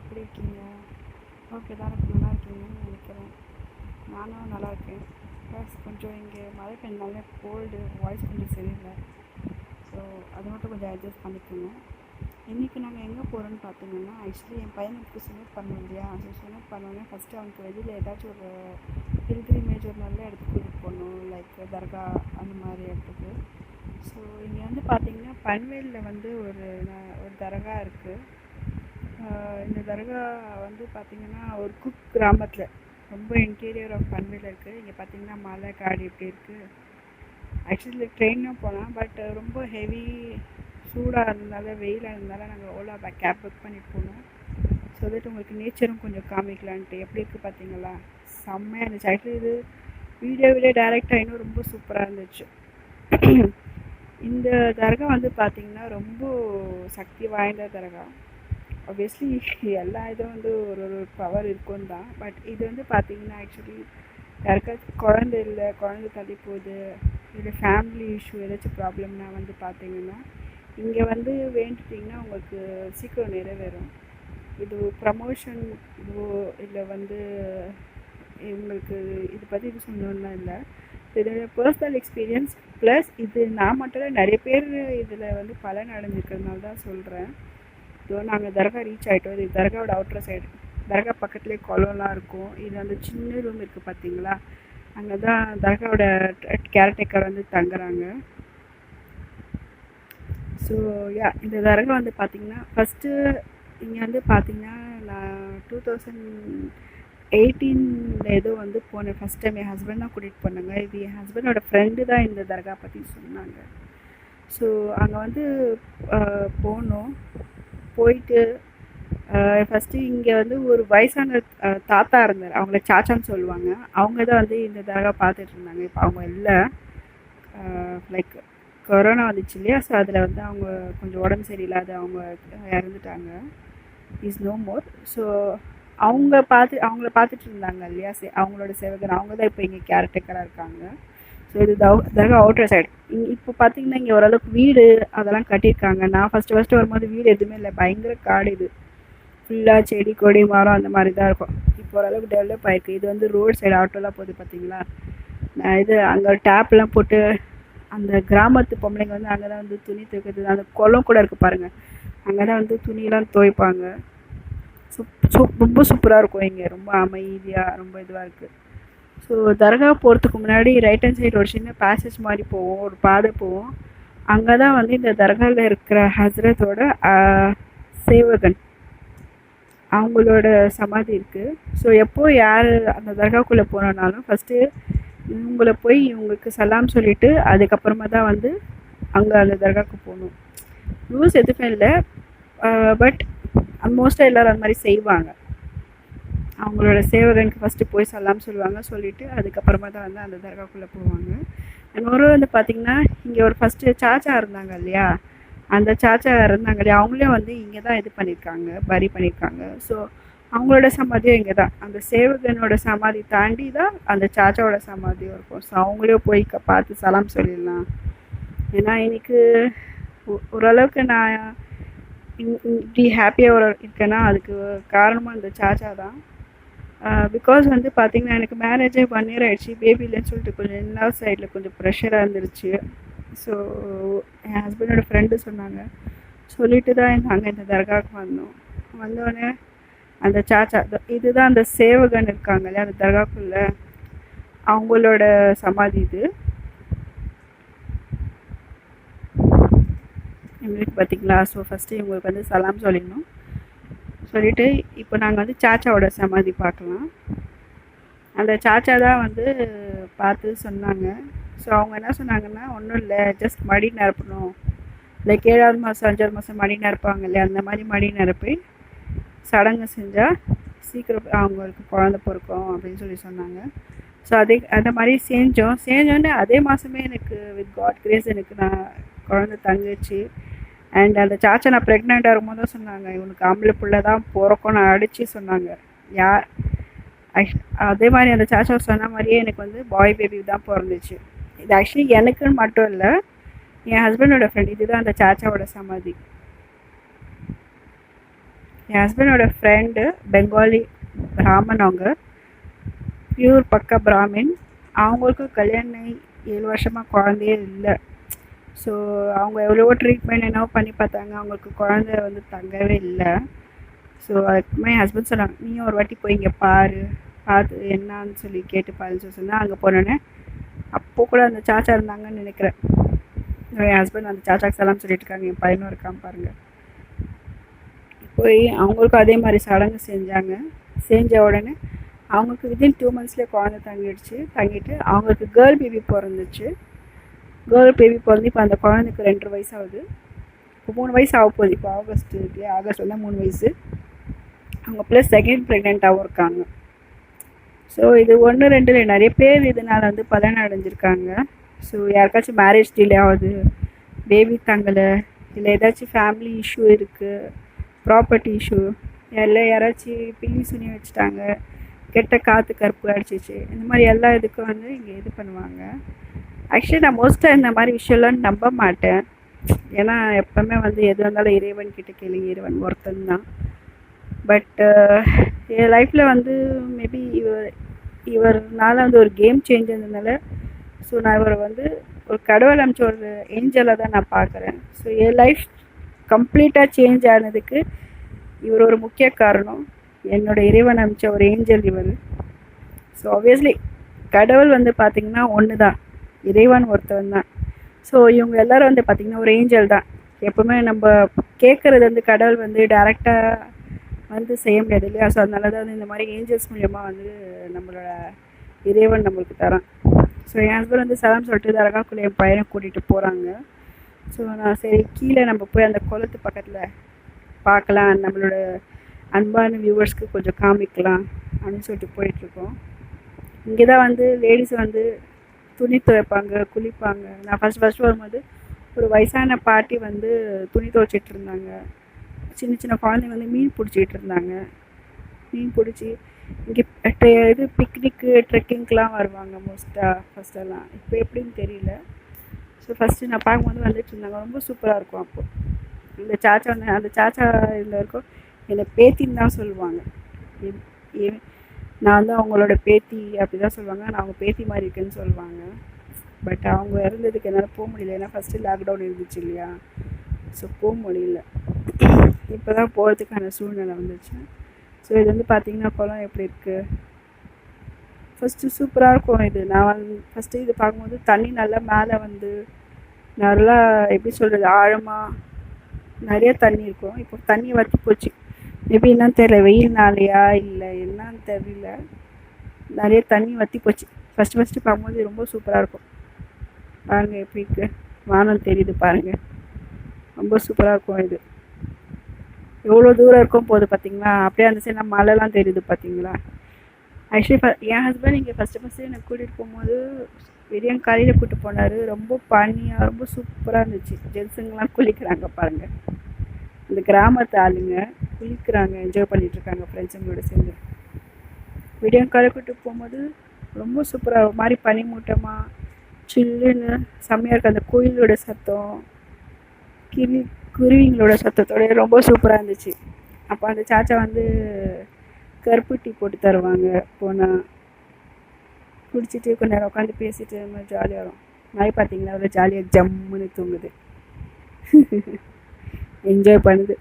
எப்படி இருக்கீங்க? ஓகே தான் நல்லா இருக்கீங்கன்னு நினைக்கிறேன். நானும் நல்லா இருக்கேன். ப்ளஸ் கொஞ்சம் இங்கே மழை பெஞ்சாலே கோல்டு வாய்ஸ் கொஞ்சம் சரியில்லை. ஸோ அது மட்டும் கொஞ்சம் அட்ஜஸ்ட் பண்ணிக்கோங்க. இன்றைக்கி நாங்கள் எங்கே போகிறோன்னு பார்த்தீங்கன்னா ஆக்சுவலி என் பையனுக்கு சுமட் பண்ணோம் இல்லையா? ஸோ சுமட் பண்ணோன்னே ஃபஸ்ட்டு அவனுக்கு வெளியில் ஏதாச்சும் ஒரு பில்கிரிமேஜ் ஒரு நல்ல இடத்துக்கு கூட்டிகிட்டு போகணும். லைக் தர்கா அந்த மாதிரி இடத்துக்கு. ஸோ இங்கே வந்து பார்த்தீங்கன்னா பன்வேலில் வந்து ஒரு ஒரு தர்கா இருக்குது இந்த தர்கா வந்து பார்த்திங்கன்னா ஒரு குக் கிராமத்தில். ரொம்ப இன்டீரியர் ஆஃப் பன்வேல் இருக்குது இங்கே பார்த்தீங்கன்னா மலை காடு இப்படி இருக்குது ஆக்சுவலி ட்ரெயினும் போகலாம் பட் ரொம்ப ஹெவி சூடாக இருந்தனால வெயிலாக இருந்தாலும் நாங்கள் ஓலா பேக் கேப் புக் பண்ணிட்டு போனோம். ஸோ தட் உங்களுக்கு நேச்சரும் கொஞ்சம் காமிக்கலான்ட்டு. எப்படி இருக்குது பார்த்தீங்களா செம்மையாக இருந்துச்சு. ஆக்சுவலி இது வீடியோவிலே டேரெக்டாக இன்னும் ரொம்ப சூப்பராக இருந்துச்சு. இந்த தர்கா வந்து பார்த்திங்கன்னா ரொம்ப சக்தி வாய்ந்த தர்கா. Obviously எல்லா இதுவும் வந்து ஒரு ஒரு பவர் இருக்கும் தான். பட் இது வந்து பார்த்தீங்கன்னா ஆக்சுவலி யாருக்காச்சும் குழந்தை இல்லை குழந்தை தள்ளி போகுது இல்லை ஃபேமிலி இஷ்யூ ஏதாச்சும் ப்ராப்ளம்னா வந்து பார்த்தீங்கன்னா இங்கே வந்து வேண்டிட்டிங்கன்னா உங்களுக்கு சீக்கிரம் நிறைவேறும். இது ப்ரமோஷன் இதுவோ இல்லை வந்து உங்களுக்கு இது பற்றி இது சொன்னோன்னா இல்லை. இது பர்சனல் எக்ஸ்பீரியன்ஸ் ப்ளஸ் இது நான் மட்டும் நிறைய பேர் இதில் வந்து பலன் அடைஞ்சிருக்கிறதுனால தான் சொல்கிறேன் ஸோ நாங்கள் தர்கா ரீச் ஆகிட்டோம் இது தர்காவோட அவுட்டர் சைடு தர்கா பக்கத்துலேயே குளம்லாம் இருக்கும். இது அந்த சின்ன ரூம் இருக்குது பார்த்தீங்களா அங்கே தான் தர்காவோட கேரடேக்கர் வந்து தங்குறாங்க. ஸோ யா இந்த தர்கா வந்து பார்த்தீங்கன்னா ஃபஸ்ட்டு இங்கே வந்து பார்த்தீங்கன்னா நான் டூ தௌசண்ட் எயிட்டீனில் ஏதோ வந்து போனேன். ஃபஸ்ட் டைம் என் ஹஸ்பண்ட் தான் கூட்டிகிட்டு போனாங்க. இது என் ஹஸ்பண்டோட ஃப்ரெண்டு தான் இந்த தர்கா பற்றி சொன்னாங்க. ஸோ அங்கே வந்து போனோம். போயிட்டு ஃபஸ்ட்டு இங்கே வந்து ஒரு வயசான தாத்தா இருந்தார். அவங்கள சாச்சான்னு சொல்லுவாங்க. அவங்க தான் வந்து இந்த தடவை பார்த்துட்டு இருந்தாங்க. இப்போ அவங்க இல்லை. லைக் கொரோனா வந்துச்சு இல்லையா? ஸோ அதில் வந்து அவங்க கொஞ்சம் உடம்பு சரியில்லாத அவங்க இறந்துட்டாங்க. இஸ் நோ மோர் ஸோ அவங்க பார்த்து அவங்கள பார்த்துட்டு இருந்தாங்க இல்லையா? சே- அவங்களோட சேவகர். அவங்க தான் இப்போ இங்கே கேரக்டராக இருக்காங்க. ஸோ இது தவ- தர்கா அவுட்டர் சைடு இங்கே இப்போ பார்த்தீங்கன்னா இங்கே ஓரளவுக்கு வீடு அதெல்லாம் கட்டியிருக்காங்க. நான் ஃபஸ்ட்டு ஃபஸ்ட்டு வரும்போது வீடு எதுவுமே இல்லை. பயங்கர காடு இது. ஃபுல்லாக செடி கொடி மரம் அந்த மாதிரி தான் இருக்கும். இப்போ ஓரளவுக்கு டெவலப் ஆகிருக்கு இது வந்து ரோடு சைடு ஆட்டோலாம் போகுது பார்த்தீங்களா நான் இது அங்கே டேப்லாம் போட்டு அந்த கிராமத்து பொம்பளைங்க வந்து அங்கே தான் வந்து துணி துவைக்கிறது. அந்த குளம் கூட இருக்குது பாருங்கள் அங்கே தான் வந்து துணியெல்லாம் துவைப்பாங்க. சூப் சூப் ரொம்ப சூப்பராக இருக்கும் இங்கே. ரொம்ப அமைதியாக ரொம்ப இதுவாக இருக்குது ஸோ தர்கா போகிறதுக்கு முன்னாடி ரைட் ஹேண்ட் சைடு ஒரு சின்ன பேசேஜ் மாதிரி போவோம் ஒரு பாதை போவோம். அங்கே தான் வந்து இந்த தர்காவில் இருக்கிற ஹஸ்ரத்தோட சேவகன். அவங்களோட சமாதி இருக்குது ஸோ எப்போ யார் அந்த தர்காக்குள்ளே போனோன்னாலும் ஃபஸ்ட்டு இவங்களை போய் இவங்களுக்கு சலாம் சொல்லிட்டு அதுக்கப்புறமா தான் வந்து அங்கே அந்த தர்காவுக்கு போகணும். ரூல்ஸ் எதுவுமே இல்லை. பட் மோஸ்ட்டாக எல்லோரும் அந்த மாதிரி செய்வாங்க. அவங்களோட சேவகனுக்கு ஃபஸ்ட்டு போய் சொல்லலாம்னு சொல்லுவாங்க. சொல்லிவிட்டு அதுக்கப்புறமா தான் வந்து அந்த தர்காக்குள்ளே போவாங்க. இன்னொரு வந்து பார்த்திங்கன்னா இங்கே ஒரு ஃபஸ்ட்டு சாச்சா இருந்தாங்க இல்லையா? அந்த சாச்சா இருந்தாங்க இல்லையா? அவங்களே வந்து இங்கே தான் இது பண்ணியிருக்காங்க பரி பண்ணியிருக்காங்க ஸோ அவங்களோட சமாதியும் இங்கே தான் அந்த சேவகனோட சமாதி தாண்டி தான் அந்த சாச்சாவோட சமாதியும் இருக்கும். ஸோ அவங்களே போய் பார்த்து சலாம் சொல்லிடலாம். ஏன்னா எனக்கு ஒ- ஓரளவுக்கு நான் இப்படி ஹாப்பியாக ஒரு இருக்கேன்னா அதுக்கு காரணமாக இந்த சாச்சா தான். பிகாஸ் வந்து பார்த்தீங்கன்னா எனக்கு மேரேஜே ஒன் இயர் ஆகிடுச்சு பேபி இல்லைன்னு சொல்லிட்டு கொஞ்சம் எல்லா சைடில் கொஞ்சம் ப்ரெஷராக இருந்துருச்சு. ஸோ என் ஹஸ்பண்டோட ஃப்ரெண்டு சொன்னாங்க. சொல்லிட்டு தான் நாங்கள் இந்த தர்காவுக்கு வந்தோம். வந்தோடனே அந்த சாச்சா இதுதான் அந்த சேவகன் இருக்காங்க இல்லையா அந்த தர்காக்குள்ளே அவங்களோட சமாதி இது. இவங்களுக்கு பார்த்தீங்களா ஸோ ஃபஸ்ட்டு இவங்களுக்கு வந்து சலாம் சொல்லிடணும். சொல்லிட்டு இப்போ நாங்கள் வந்து சாச்சாவோட சமாதி பார்க்கலாம். அந்த சாச்சா தான் வந்து பார்த்து சொன்னாங்க. ஸோ அவங்க என்ன சொன்னாங்கன்னா ஒன்றும் இல்லை ஜஸ்ட் மடி நிரப்பணும். லைக் ஏழாவது மாதம் அஞ்சாவது மாதம் மடி நிரப்பாங்க இல்லையா? அந்த மாதிரி மடி நிரப்பி சடங்கு செஞ்சால் சீக்கிரம் அவங்களுக்கு குழந்த பிறக்கும் அப்படின்னு சொல்லி சொன்னாங்க. ஸோ அதே அந்த மாதிரி செஞ்சோம். செஞ்சோன்னே அதே மாதமே எனக்கு வித் காட் கிரேஸ் எனக்கு நான் குழந்த தங்கச்சி. அண்ட் அந்த சாச்சா நான் ப்ரெக்னெண்ட்டாக இருக்கும்போது தான் சொன்னாங்க இவனுக்கு ஆம்பளை பிள்ளை தான் பிறக்கும். நான் அடித்து சொன்னாங்க யார்? அதே மாதிரி அந்த சாச்சா சொன்ன மாதிரியே எனக்கு வந்து பாய் பேபி தான் பிறந்துச்சு. இது ஆக்சுவலி எனக்குன்னு மட்டும் இல்லை என் ஹஸ்பண்டோட ஃப்ரெண்ட் இதுதான் அந்த சாச்சாவோட சமாதி. என் ஹஸ்பண்டோட ஃப்ரெண்டு பெங்காலி பிராமன் அவங்க. பியூர் பக்கா பிராமின். அவங்களுக்கும் கல்யாணம் ஏழு வருஷமாக குழந்தையே இல்லை. ஸோ அவங்க எவ்வளவோ ட்ரீட்மெண்ட் என்னவோ பண்ணி பார்த்தாங்க. அவங்களுக்கு குழந்தை வந்து தங்கவே இல்லை. ஸோ அதுக்குமே என் ஹஸ்பண்ட் சொன்னாங்க நீயும் ஒரு வாட்டி போய் இங்கே பாரு. பார்த்து என்னான்னு சொல்லி கேட்டு பாருன்னு சொல்லி சொன்னால் அங்கே போனோன்னே அப்போ கூட அந்த சாச்சா இருந்தாங்கன்னு நினைக்கிறேன். என் ஹஸ்பண்ட் அந்த சாச்சாக்கு சலாம் சொல்லிட்டு இருக்காங்க. என் பையனும் இருக்கான் பாருங்கள் போய் அவங்களுக்கும் அதே மாதிரி சடங்கு செஞ்சாங்க. செஞ்ச உடனே அவங்களுக்கு வித்தின் டூ மந்த்ஸ்லேயே குழந்தை தங்கிடுச்சு. தங்கிட்டு அவங்களுக்கு கேர்ள் பேபி பிறந்துச்சு. கேர்ள் பேபி பிறந்து இப்போ அந்த குழந்தைக்கு ரெண்டரை வயசு ஆகுது இப்போ மூணு வயசு ஆக போகுது. இப்போ ஆகஸ்ட் இருக்கு ஆகஸ்ட் வந்தால் மூணு வயசு. அவங்க ப்ளஸ் செகண்ட் ப்ரெக்னெண்ட்டாகவும் இருக்காங்க. ஸோ இது ஒன்று ரெண்டு நிறைய பேர் இதனால் வந்து பலன் அடைஞ்சிருக்காங்க. ஸோ யாருக்காச்சும் மேரேஜ் டிலே ஆகுது பேபி தங்கலை இல்லை ஏதாச்சும் ஃபேமிலி இஷ்யூ இருக்குது ப்ராப்பர்ட்டி இஷ்யூ இல்லை யாராச்சும் பில்லி சுனி வச்சுட்டாங்க கெட்ட காற்று கருப்பு அடிச்சிச்சு இந்த மாதிரி எல்லா இதுக்கும் வந்து இங்கே இது பண்ணுவாங்க. ஆக்சுவலி நான் மோஸ்ட்டாக இந்த மாதிரி விஷயம்லாம் நம்ப மாட்டேன். ஏன்னா எப்போவுமே வந்து எது வந்தாலும் இறைவன் கிட்ட கேளுங்க இறைவன் ஒருத்தன் தான். பட்டு என் லைஃப்பில் வந்து மேபி இவர் இவர்னால வந்து ஒரு கேம் சேஞ்ச் இருந்ததுனால ஸோ நான் இவரை வந்து ஒரு கடவுள் அமைச்ச ஒரு ஏஞ்சலை தான் நான் பார்க்குறேன். ஸோ என் லைஃப் கம்ப்ளீட்டாக சேஞ்ச் ஆனதுக்கு இவர் ஒரு முக்கிய காரணம். என்னோட இறைவன் அமைச்ச ஒரு ஏஞ்சல் இவர். ஸோ ஆப்வியஸ்லி கடவுள் வந்து பார்த்திங்கன்னா ஒன்று தான் இறைவன் ஒருத்தவன் தான். ஸோ இவங்க எல்லாரும் வந்து பார்த்திங்கன்னா ஒரு ஏஞ்சல் தான். எப்போவுமே நம்ம கேட்குறது வந்து கடவுள் வந்து டேரெக்டாக வந்து செய்ய முடியாது இல்லையா? ஸோ அதனால தான் வந்து இந்த மாதிரி ஏஞ்சல்ஸ் மூலியமாக வந்து நம்மளோட இறைவன் நம்மளுக்கு தரான். ஸோ என் ஹஸ்பண்ட் வந்து சலாம் சொல்லிட்டு தரகாக்குள்ளே என் பையனை கூட்டிகிட்டு போகிறாங்க ஸோ நான் சரி கீழே நம்ம போய் அந்த குளத்து பக்கத்தில் பார்க்கலாம். நம்மளோட அன்பான வியூவர்ஸ்க்கு கொஞ்சம் காமிக்கலாம் அப்படின்னு சொல்லிட்டு போயிட்டுருக்கோம் இங்கே தான் வந்து லேடிஸ் வந்து துணி துவைப்பாங்க குளிப்பாங்க. நான் ஃபஸ்ட் ஃபஸ்ட் வரும்போது ஒரு வயசான பாட்டி வந்து துணி துவைச்சிட்டு இருந்தாங்க. சின்ன சின்ன குழந்தைங்க வந்து மீன் பிடிச்சிட்டு இருந்தாங்க. மீன் பிடிச்சி இங்கே இது பிக்னிக்கு ட்ரெக்கிங்க்கெலாம் வருவாங்க மோஸ்ட்டாக ஃபஸ்ட்டெல்லாம் இப்போ எப்படின்னு தெரியல. ஸோ ஃபஸ்ட்டு நான் பார்க்கும்போது வந்துட்டு இருந்தாங்க. ரொம்ப சூப்பராக இருக்கும் அப்போது இந்த சாச்சா அந்த சாச்சா இருந்த வரைக்கும் என்னை பேத்தின்னு தான் சொல்லுவாங்க. நான் வந்து அவங்களோட பேத்தி அப்படி தான் சொல்லுவாங்க. நான் அவங்க பேத்தி மாதிரி இருக்குன்னு சொல்லுவாங்க. பட் அவங்க இறந்ததுக்கு என்னால் போக முடியல. ஏன்னா ஃபஸ்ட்டு லாக்டவுன் இருந்துச்சு இல்லையா? ஸோ போக முடியல. இப்போ தான் போகிறதுக்கான சூழ்நிலை வந்துச்சு. ஸோ இது வந்து பார்த்திங்கன்னா குளம் எப்படி இருக்குது ஃபஸ்ட்டு சூப்பராக இருக்கும் இது. நான் வந்து ஃபஸ்ட்டு இது பார்க்கும்போது தண்ணி நல்லா மேலே வந்து நல்லா எப்படி சொல்கிறது ஆழமாக நிறைய தண்ணி இருக்கும். இப்போ தண்ணி வற்றி போச்சு. மேபி என்னன்னு தெரியல வெயில்னாலையா இல்லை என்னன்னு தெரியல. நிறைய தண்ணி வற்றி போச்சு. ஃபஸ்ட்டு ஃபஸ்ட்டு பார்க்கும்போது ரொம்ப சூப்பராக இருக்கும். பாருங்கள் எப்படி இருக்கு. வானம் தெரியுது பாருங்கள் ரொம்ப சூப்பராக இருக்கும் இது. எவ்வளோ தூரம் இருக்கும் போது பார்த்தீங்களா? அப்படியே அந்த சைடு மழைலாம் தெரியுது பார்த்தீங்களா? ஆக்சுவலி என் ஹஸ்பண்ட் இங்கே ஃபஸ்ட்டு ஃபஸ்ட்டு என்னை கூட்டிகிட்டு போகும்போது விடியம் காலையில் கூப்பிட்டு போனார். ரொம்ப பனியாக ரொம்ப சூப்பராக இருந்துச்சு. ஜென்ஸுங்கெலாம் குளிக்கிறாங்க பாருங்கள் அந்த கிராமத்து ஆளுங்க. குளிக்கிறாங்க என்ஜாய் பண்ணிகிட்ருக்காங்க ஃப்ரெண்ட்ஸுங்களோட சேர்ந்து. விடியம் கூட்டு போகும்போது ரொம்ப சூப்பராக ஒரு மாதிரி பனிமூட்டமாக சில்லுன்னு செம்மையாக இருக்குது அந்த கோயிலோட சத்தம் கிளி குருவிங்களோட சத்தத்தோட ரொம்ப சூப்பராக இருந்துச்சு. அப்போ அந்த சாச்சா வந்து கருப்பு டீ போட்டு தருவாங்க போனால் குடிச்சிட்டு கொஞ்ச நேரம் உட்காந்து பேசிட்டு ஜாலியாக வரும். நாய் பார்த்தீங்கன்னா அவ்வளோ ஜாலியாக ஜம்முன்னு தூங்குது. என்ஜாய் பண்ணுது.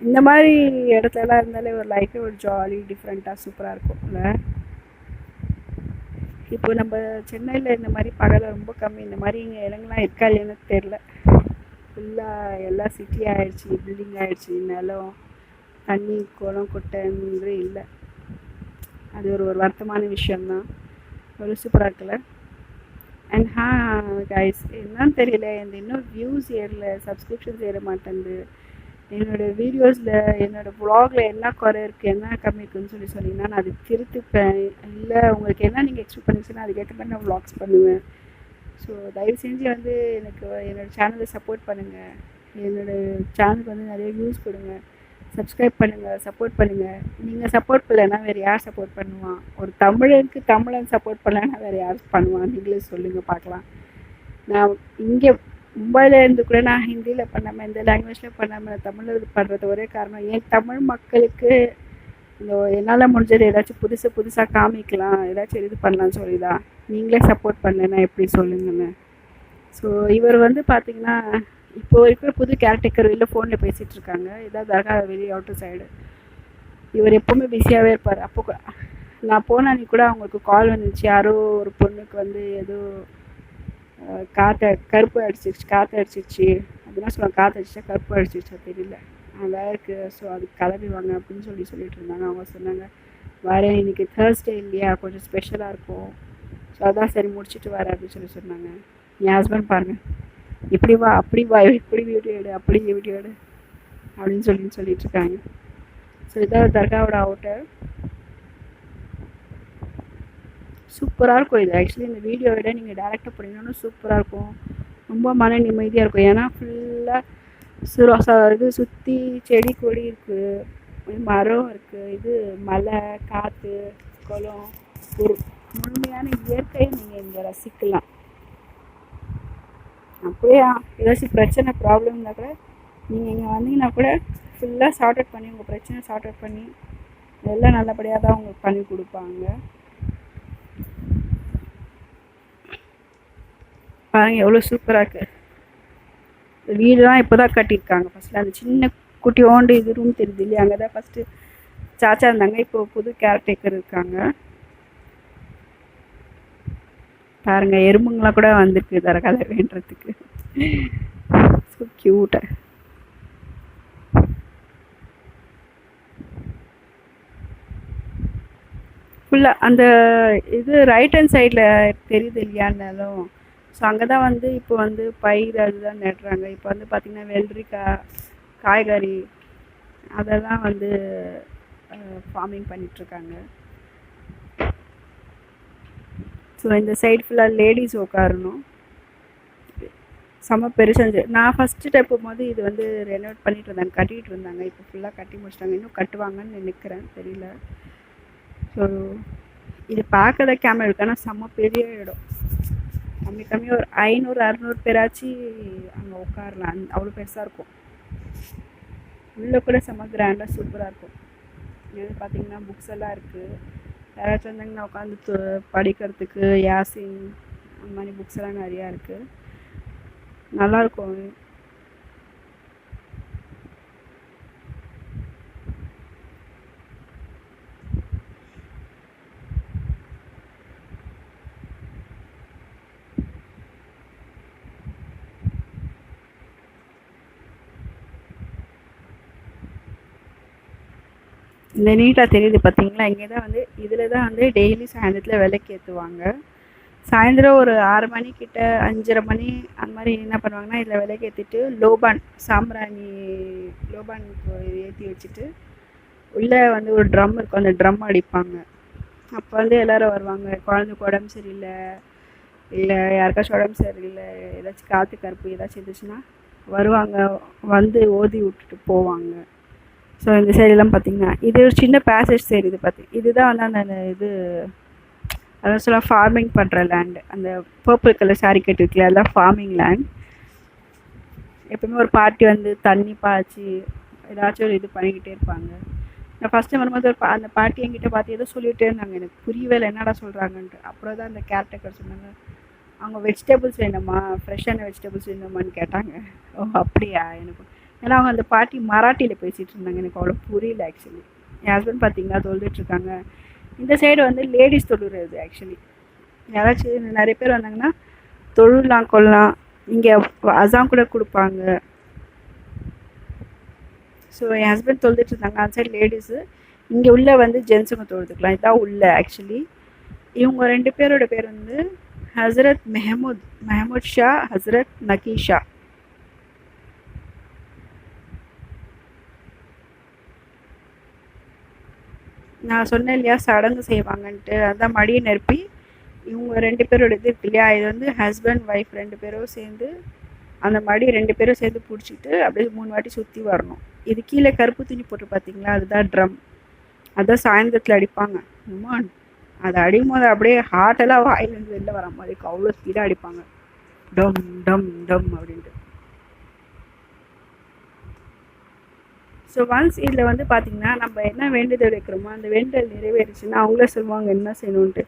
இந்த மாதிரி இடத்துலலாம் இருந்தாலே ஒரு லைஃபே ஒரு ஜாலி டிஃப்ரெண்ட்டாக சூப்பராக இருக்கும்ல இப்போ நம்ம சென்னையில் இந்த மாதிரி பகல ரொம்ப கம்மி. இந்த மாதிரி இங்கே இடங்கள்லாம் இருக்கா இல்லைன்னு தெரில ஃபுல்லாக எல்லாம் சிட்டி ஆகிடுச்சி பில்டிங் ஆகிடுச்சி நிலம் தண்ணி குளம் குட்டைங்கிறது இல்லை. அது ஒரு ஒரு வருத்தமான விஷயந்தான் ஒரு சூப்பராக இருக்குல்ல? அண்ட் ஹா கைஸ் என்னன்னு தெரியல. இந்த இன்னும் வியூஸ் ஏறல சப்ஸ்கிரிப்ஷன்ஸ் ஏற மாட்டேங்குது. என்னோடய வீடியோஸில் என்னோடய வ்ளாகில் என்ன குறை இருக்குது என்ன கம்மி இருக்குதுன்னு சொல்லி சொன்னீங்கன்னா நான் அதை திருத்துப்பேன். இல்லை உங்களுக்கு என்ன நீங்கள் எக்ஸ்பெக்ட் பண்ணிச்சுன்னா அதுக்கேற்ற மாதிரி நான் வ்ளாக்ஸ் பண்ணுவேன். ஸோ தயவு செஞ்சு வந்து எனக்கு என்னோடய சேனலை சப்போர்ட் பண்ணுங்கள் என்னோடய சேனலுக்கு வந்து நிறைய வியூஸ் கொடுங்க. சப்ஸ்கிரைப் பண்ணுங்கள் சப்போர்ட் பண்ணுங்கள் நீங்கள் சப்போர்ட் பண்ணலைன்னா வேறு யார் சப்போர்ட் பண்ணுவான் ஒரு தமிழனுக்கு தமிழன் சப்போர்ட் பண்ணலைன்னா வேறு யார் பண்ணுவான் நீங்களே சொல்லுங்கள் பார்க்கலாம். நான் இங்கே மும்பையில் இருந்து கூட நான் ஹிந்தியில் பண்ணாமல் எந்த லாங்குவேஜில் பண்ணாமல் தமிழில் பண்ணுறது ஒரே காரணம் ஏன் தமிழ் மக்களுக்கு இந்த என்னால் முடிஞ்சது ஏதாச்சும் புதுசு புதுசாக காமிக்கலாம் ஏதாச்சும் இது பண்ணலாம்னு சொல்லி தான் நீங்களே சப்போர்ட் பண்ணுன்னா எப்படி சொல்லுங்கன்னு. ஸோ இவர் வந்து பார்த்தீங்கன்னா இப்போ இருக்கிற புது கேரக்டர் வெளில ஃபோனில் பேசிகிட்டு இருக்காங்க. ஏதாவது தர்கா வெளியே அவுட்டர் சைடு இவர் எப்போவுமே பிஸியாகவே இருப்பார். அப்போ நான் போன அன்னைக்கு கூட அவங்களுக்கு கால் வந்துச்சு. யாரோ ஒரு பொண்ணுக்கு வந்து ஏதோ காற்று கருப்பு அடிச்சிருச்சு காற்று அடிச்சிருச்சு. அப்படின்னா சொல்லுவாங்க. காற்று அடிச்சா கருப்பு அடிச்சிருச்சா தெரியல. அதான் இருக்குது ஸோ அதுக்கு கிளம்பி வாங்க அப்படின்னு சொல்லி சொல்லிட்டு இருந்தாங்க. அவங்க சொன்னாங்க வரேன் இன்னைக்கு தேர்ஸ்டே இல்லையா? கொஞ்சம் ஸ்பெஷலாக இருக்கும். ஸோ அதான் சரி முடிச்சுட்டு வரேன் அப்படின்னு சொல்லி சொன்னாங்க. என் ஹஸ்பண்ட் பாருங்கள் இப்படி வா அப்படி வா இப்படி வீடியோ எடு அப்படி வீடியோ எடு அப்படின்னு சொல்லி சொல்லிட்டு இருக்காங்க. ஸோ இதான் தர்காவோட அவுட்டர் சூப்பராக இருக்கும் இது. ஆக்சுவலி இந்த வீடியோ விட நீங்கள் டேரெக்டாக போனீங்கன்னா சூப்பராக இருக்கும். ரொம்ப மன நிம்மதியாக இருக்கும். ஏன்னா ஃபுல்லாக சுரா இருக்குது சுற்றி செடி கொடி இருக்குது மரம் இருக்குது இது மலை காற்று குளம். ஒரு முழுமையான இயற்கையை நீங்கள் இங்கே ரசிக்கலாம். அப்படியே? ஏதாச்சும் பிரச்சனை ப்ராப்ளம் இருந்தால் கூட நீங்கள் இங்கே வந்தீங்கன்னா கூட ஃபுல்லாக சார்ட் அவுட் பண்ணி உங்கள் பிரச்சனை சார்ட் அவுட் பண்ணி எல்லாம் நல்லபடியாக தான் உங்களுக்கு பண்ணி கொடுப்பாங்க. பாருங்க எவ்வளோ சூப்பராக இருக்குது வீடுலாம் இப்போ தான் கட்டியிருக்காங்க ஃபஸ்ட்டில் அந்த சின்ன குட்டியோண்டு இது ரூம் தெரியுது இல்லையா? அங்கே தான் ஃபஸ்ட்டு சாச்சா இருந்தாங்க. இப்போ புது கேர்டேக்கர் இருக்காங்க. பாருங்க எறும்புங்களாம் கூட வந்திருக்கு தரகால வேண்டுறதுக்கு. ஸோ க்யூட்டாக ஃபுல்லாக அந்த இது ரைட் ஹேண்ட் சைடில் தெரியுது இல்லையானாலும் ஸோ அங்கே தான் வந்து இப்போ வந்து பயிர் அதுதான் நடுறாங்க. இப்போ வந்து பார்த்திங்கன்னா வெள்ளரிக்காய் காய்கறி அதெல்லாம் வந்து ஃபார்மிங் பண்ணிகிட்ருக்காங்க ஸோ இந்த சைடு ஃபுல்லாக லேடிஸ் உட்காரணும் செம்ம பெருசாக நான் ஃபஸ்ட்டு டைம் போகும்போது இது வந்து ரெனோவேட் பண்ணிட்டு இருந்தாங்க கட்டிகிட்டு இருந்தாங்க இப்போ ஃபுல்லாக கட்டி முடிச்சிட்டாங்க. இன்னும் கட்டுவாங்கன்னு நினைக்கிறேன். தெரியல. ஸோ இது பார்க்கற கேமரா இருக்கு. ஆனால் செம்ம பெரிய இடம். கம்மி கம்மி ஒரு ஐநூறு அறநூறு பேராச்சு அங்கே உட்காரலாம். அந் அவ்வளோ பெருசாக இருக்கும். உள்ளே கூட செம்ம கிராண்டாக சூப்பராக இருக்கும். இது பார்த்தீங்கன்னா புக்ஸ் எல்லாம் இருக்குது யாராச்சும் வந்தாங்கன்னா உட்காந்து படிக்கிறதுக்கு யாசின் அந்த மாதிரி புக்ஸ் எல்லாம் நிறையா இருக்குது நல்லாயிருக்கும் இந்த நீட்டாக தெரியுது பார்த்தீங்களா இங்கே தான் வந்து இதில் தான் வந்து டெய்லி சாயந்தரத்தில் விலைக்கு ஏற்றுவாங்க சாயந்தரம் ஒரு ஆறு மணிக்கிட்ட அஞ்சரை மணி அந்த மாதிரி என்ன பண்ணுவாங்கன்னா இதில் விலைக்கு ஏற்றிட்டு லோபான் சாம்பிராணி லோபான் ஏற்றி வச்சுட்டு உள்ளே வந்து ஒரு ட்ரம் இருக்கும் அந்த ட்ரம் அடிப்பாங்க. அப்போ வந்து எல்லோரும் வருவாங்க. குழந்தைக்கு உடம்பு சரியில்லை இல்லை யாருக்காச்சும் உடம்பு சரியில்லை ஏதாச்சும் காற்று கருப்பு ஏதாச்சும் இருந்துச்சுன்னா வருவாங்க வந்து ஓதி விட்டுட்டு போவாங்க. ஸோ இந்த சைடெல்லாம் பார்த்தீங்கன்னா இது ஒரு சின்ன பேசேஜ் சரி இது பார்த்து இதுதான் வந்து அந்த இது அதான் சொல்ல ஃபார்மிங் பண்ணுற லேண்டு அந்த பர்பிள் கலர் சாரி கட்டிருக்கல அதெல்லாம் ஃபார்மிங் லேண்ட் எப்பவுமே ஒரு பாட்டி வந்து தண்ணி பாய்ச்சி ஏதாச்சும் ஒரு இது பண்ணிக்கிட்டே இருப்பாங்க. நான் ஃபஸ்ட் டைம் வரும்போது ஒரு அந்த பாட்டி என்கிட்ட பார்த்து ஏதோ சொல்லிகிட்டே இருந்தாங்க. எனக்கு புரியவே இல்லை என்னடா சொல்கிறாங்கன்ட்டு அப்புறம் தான் அந்த கேரக்டர் சொன்னாங்க அவங்க வெஜிடபிள்ஸ் வேணுமா? ஃப்ரெஷ்ஷான வெஜிடபிள்ஸ் வேணுமான்னு கேட்டாங்க. ஓ அப்படியா? எனக்கு ஏன்னா அவங்க அந்த பாட்டி மராட்டியில் பேசிகிட்டு இருந்தாங்க. எனக்கு அவ்வளோ புரியல ஆக்சுவலி என் ஹஸ்பண்ட் பார்த்தீங்கன்னா தொழுதுட்ருக்காங்க இந்த சைடு வந்து லேடிஸ் தொழுறது ஆக்சுவலி யாராச்சும் நிறைய பேர் வந்தாங்கன்னா தொழுலாம் கொள்ளலாம். இங்கே அசாம் கூட கொடுப்பாங்க. ஸோ என் ஹஸ்பண்ட் தொழுதுட்டு இருந்தாங்க. அந்த சைடு லேடிஸு இங்கே உள்ள வந்து ஜென்ஸுங்க தொழுதுக்கலாம். இதான் உள்ள ஆக்சுவலி இவங்க ரெண்டு பேரோட பேர் வந்து ஹசரத் மெஹமூத் மெஹமூத் ஷா ஹசரத் நகீஷா. நான் சொன்னேன் இல்லையா சடங்கு செய்வாங்கன்ட்டு. அதான் மடியை நிரப்பி இவங்க ரெண்டு பேரோட இது இருக்கு இல்லையா இது வந்து ஹஸ்பண்ட் ஒய்ஃப் ரெண்டு பேரும் சேர்ந்து அந்த மடி ரெண்டு பேரும் சேர்ந்து பிடிச்சிட்டு அப்படியே மூணு வாட்டி சுற்றி வரணும். இது கீழே கருப்பு துணி போட்டு பார்த்தீங்களா அதுதான் ட்ரம் அதான் சாயந்தரத்தில் அடிப்பாங்க. அம்மா அதை அடிக்கும் போது அப்படியே ஹார்ட்டெல்லாம் வாயிலேருந்து வெளில வர மாதிரி அவ்வளோ ஸ்பீடாக அடிப்பாங்க. டம் டம் டம் அப்படின்ட்டு. ஸோ ஒன்ஸ் இதில் வந்து பார்த்திங்கன்னா நம்ம என்ன வேண்டுதல் வைக்கிறோமோ அந்த வேண்டுதல் நிறைவேறிச்சுன்னா அவங்களே சொல்லுவாங்க என்ன செய்யணுன்ட்டு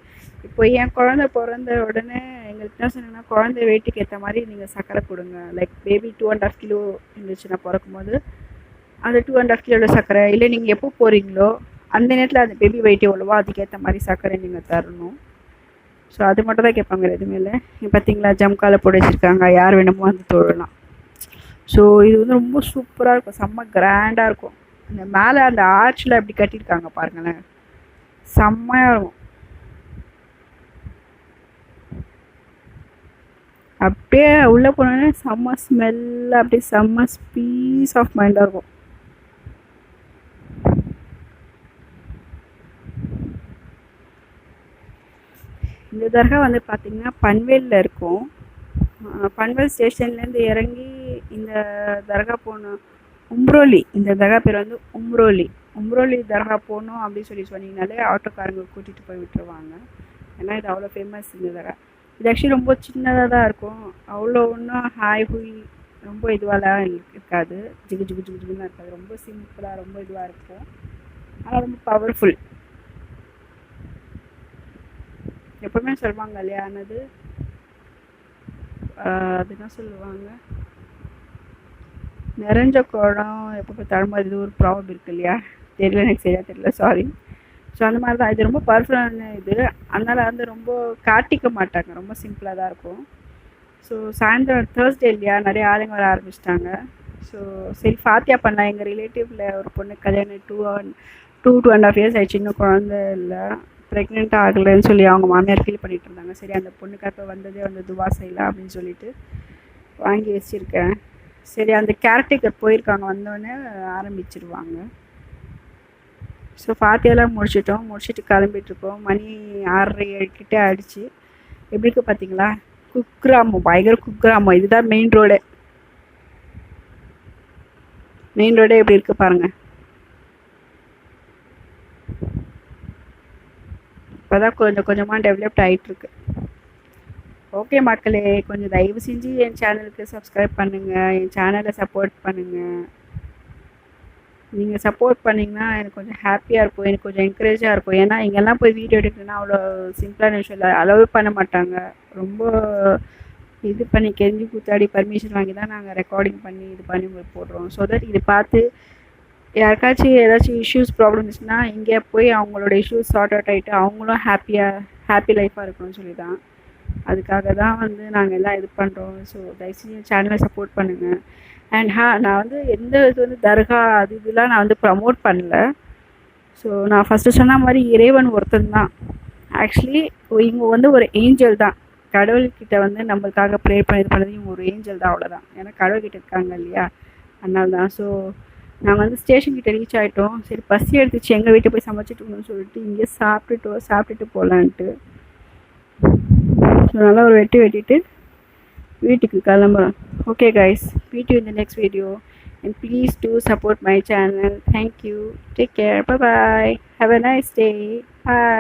இப்போ என் குழந்த பிறந்த உடனே எங்களுக்கு என்ன சொன்னாங்கன்னா குழந்தை வெயிட்டுக்கு ஏற்ற மாதிரி நீங்கள் சர்க்கரை கொடுங்க. Like baby two and half kilo இருந்துச்சுன்னா பிறக்கும்போது. அந்த டூ அண்ட் ஆஃப் கிலோவில் சர்க்கரை இல்லை நீங்கள் எப்போ போகிறீங்களோ அந்த நேரத்தில் அந்த பேபி வெயிட் எவ்வளவோ அதுக்கேற்ற மாதிரி சர்க்கரை நீங்கள் தரணும். ஸோ அது மட்டும் தான் கேட்பாங்க எதுவுமே இல்லை. பார்த்தீங்களா ஜம்கால போட்டு வச்சுருக்காங்க. யார் வேணுமோ வந்து தொழலாம். ஸோ இது வந்து ரொம்ப சூப்பராக இருக்கும். செம்ம கிராண்டாக இருக்கும். அந்த மேலே அந்த ஆர்ச்சில் அப்படி கட்டியிருக்காங்க பாருங்களேன். செம்மையாக இருக்கும். அப்படியே உள்ளே போனோடனே செம்ம ஸ்மெல் அப்படியே செம்ம பீஸ் ஆஃப் மைண்டாக இருக்கும். இந்த தர்கா வந்து பார்த்திங்கன்னா பன்வேலில் இருக்கும். பன்வேல் ஸ்டேஷன்லேருந்து இறங்கி இந்த தர்கா போகணும். உம்ரோலி இந்த தர்கா பேர் வந்து உம்ரோலி. உம்ரோலி தர்கா போகணும் அப்படின்னு சொல்லி சொன்னீங்கனாலே ஆட்டோக்காரங்க கூட்டிகிட்டு போய் விட்டுருவாங்க. ஏன்னா இது அவ்வளோ ஃபேமஸ் இந்த தர்கா. இது ஆக்சுவலி ரொம்ப சின்னதாக தான் இருக்கும். அவ்வளோ ஒன்றும் ஹாய் ஹுய் ரொம்ப இதுவாலாம் இருக்காது. ஜிகு ஜிகு ஜிகு ஜிகுலாம் இருக்காது. ரொம்ப சிம்பிளாக ரொம்ப இதுவாக இருக்கும். ஆனால் ரொம்ப பவர்ஃபுல் எப்பவுமே சொல்லுவாங்க இல்லையா? என்னது? அது என்ன சொல்லுவாங்க? நிறைஞ்ச குடம் எப்போ பார்த்தாலும் அது ஒரு ப்ராப்ளம் இருக்கு இல்லையா? தெரியல எனக்கு சரியாக தெரியல சாரி ஸோ அந்த மாதிரி தான் இது ரொம்ப பவர்ஃபுல்லான இது. அதனால் வந்து ரொம்ப காட்டிக்க மாட்டாங்க. ரொம்ப சிம்பிளாக தான் இருக்கும். ஸோ சாயந்தரம் தேர்ஸ்டே இல்லையா? நிறைய ஆளுங்க வர ஆரம்பிச்சிட்டாங்க. ஸோ சரி ஃபாத்தியா பண்ணலாம். எங்கள் ரிலேட்டிவ்ல ஒரு பொண்ணு கல்யாணம் two two two and half years ஆயிடுச்சு. இன்னும் குழந்த இல்லை. ப்ரெக்னென்ட் ஆகலைன்னு சொல்லி அவங்க மாமியார் ஃபீல் பண்ணிட்டு இருந்தாங்க. சரி அந்த பொண்ணுக்காக வந்ததே வந்து துவா செய்யலாம் அப்படின்னு சொல்லிட்டு வாங்கி வச்சுருக்கேன். சரி அந்த கேரக்டர் போயிருக்காங்க. வந்தோடனே ஆரம்பிச்சிருவாங்க. ஸோ ஃபாத்தியெல்லாம் முடிச்சிட்டோம். முடிச்சுட்டு கிளம்பிட்டுருக்கோம். மணி ஆறரை ஏழு கிட்டே ஆயிடுச்சு. எப்படி இருக்கு பார்த்தீங்களா குக்கிராமம் பயங்கர குக்கிராமம். இதுதான் மெயின் ரோடு மெயின் ரோடே எப்படி இருக்கு பாருங்கள் இப்போதான் கொஞ்சம் கொஞ்சமாக டெவலப்ட் ஆகிட்டுருக்கு ஓகே மக்களே கொஞ்சம் தயவு செஞ்சு என் சேனலுக்கு சப்ஸ்கிரைப் பண்ணுங்கள் என் சேனலை சப்போர்ட் பண்ணுங்கள் நீங்கள் சப்போர்ட் பண்ணிங்கன்னா எனக்கு கொஞ்சம் ஹாப்பியாக இருக்கும். எனக்கு கொஞ்சம் என்கரேஜாக இருக்கும். ஏன்னா இங்கெல்லாம் போய் வீடியோ எடுக்கணும்னா அவ்வளோ சிம்பிளான விஷயம் இல்லை அலோவ் பண்ண மாட்டாங்க. ரொம்ப இது பண்ணி கெஞ்சி கூத்தாடி பர்மிஷன் வாங்கி தான் நாங்கள் ரெக்கார்டிங் பண்ணி இது பண்ணி உங்களுக்கு போடுறோம். ஸோ தட் இது பார்த்து யாருக்காச்சும் ஏதாச்சும் இஷ்யூஸ் ப்ராப்ளம் இருந்துச்சுன்னா இங்கே போய் அவங்களோட இஷ்யூஸ் சார்ட் அவுட் ஆகிட்டு அவங்களும் ஹாப்பியாக ஹாப்பி லைஃப்பாக இருக்கணும்னு சொல்லி தான் அதுக்காக தான் வந்து நாங்கள் எல்லாம் இது பண்ணுறோம் ஸோ தயவுசெய்து சேனலை சப்போர்ட் பண்ணுங்கள் அண்ட் ஹா நான் வந்து எந்த இது வந்து தர்கா அது இதெல்லாம் நான் வந்து ப்ரமோட் பண்ணல. ஸோ நான் ஃபஸ்ட்டு சொன்ன மாதிரி இறைவன் ஒருத்தன் தான் ஆக்சுவலி இவங்க வந்து ஒரு ஏஞ்சல் தான். கடவுள்கிட்ட வந்து நம்மளுக்காக ப்ரே பண்ணி இது பண்ணது இவங்க ஒரு ஏஞ்சல் தான் அவ்வளோதான் ஏன்னா கடவுள்கிட்ட இருக்காங்க இல்லையா? அதனால தான் ஸோ நாங்கள் வந்து ஸ்டேஷன் கிட்ட ரீச் ஆகிட்டோம் சரி பசி எடுத்துச்சு. எங்கள் வீட்டை போய் சமைச்சிட்டு சொல்லிட்டு இங்கே சாப்பிட்டுட்டு சாப்பிட்டுட்டு போகலான்ட்டு ஸோ நல்லா ஒரு வெட்டி வெட்டிட்டு வீட்டுக்கு கிளம்புறோம் okay guys meet you in the next video and please do support my channel thank you take care bye bye have a nice day bye